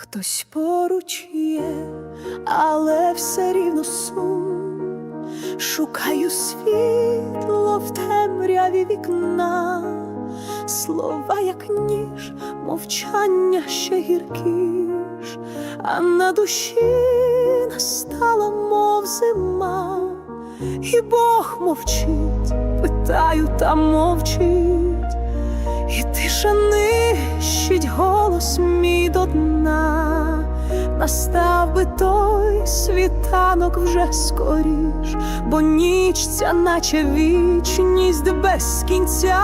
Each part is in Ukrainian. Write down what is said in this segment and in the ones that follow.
Хтось поруч є, але все рівно сум. Шукаю світло в темряві вікна, слова, як ніж, мовчання ще гіркіш, а на душі настала, мов зима, і Бог мовчить, питаю, та мовчить, і тиша нищить голос мій до дна. Настав би той світанок вже скоріш, бо ніч ця, наче вічність без кінця.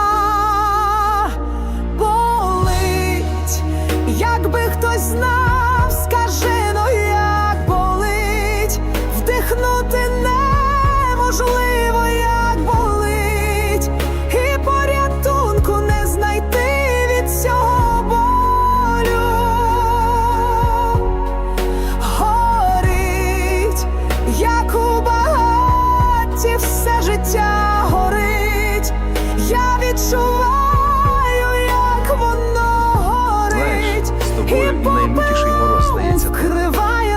Тобою найлютіший мороз здається.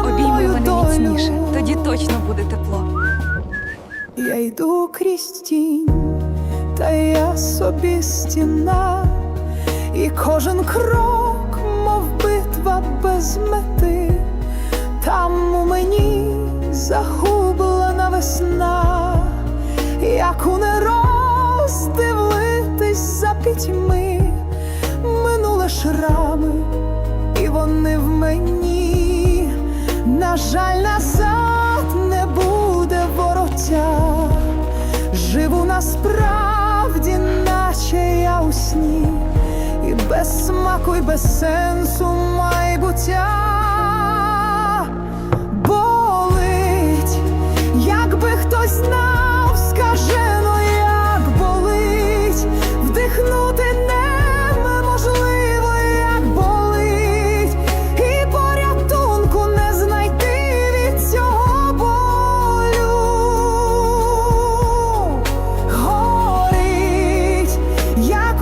Обійми мене міцніше, тоді точно буде тепло. Я йду крізь тінь, та я собі стіна, і кожен крок, мов битва без мети, там у мені загублена весна, як у нероздивлитись за пітьми, минуле шрами, вони в мені, на жаль, назад не буде вороття. Живу насправді, наче я у сні, і без смаку, і без сенсу Горить,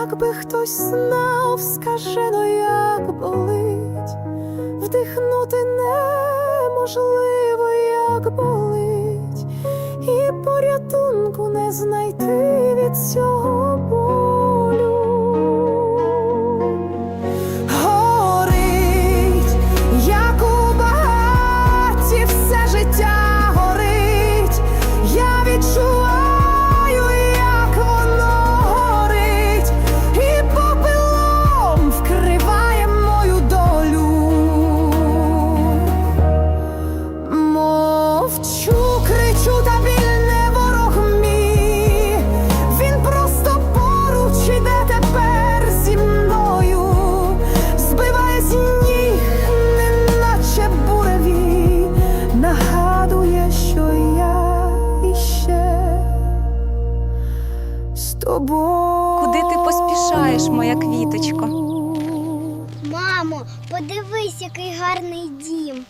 якби хтось знав, скаже, ну як болить, вдихнути неможливо, як болить, і порятунку не знайти від цього Куди ти поспішаєш, моя квіточко? Мамо, подивись, який гарний дім.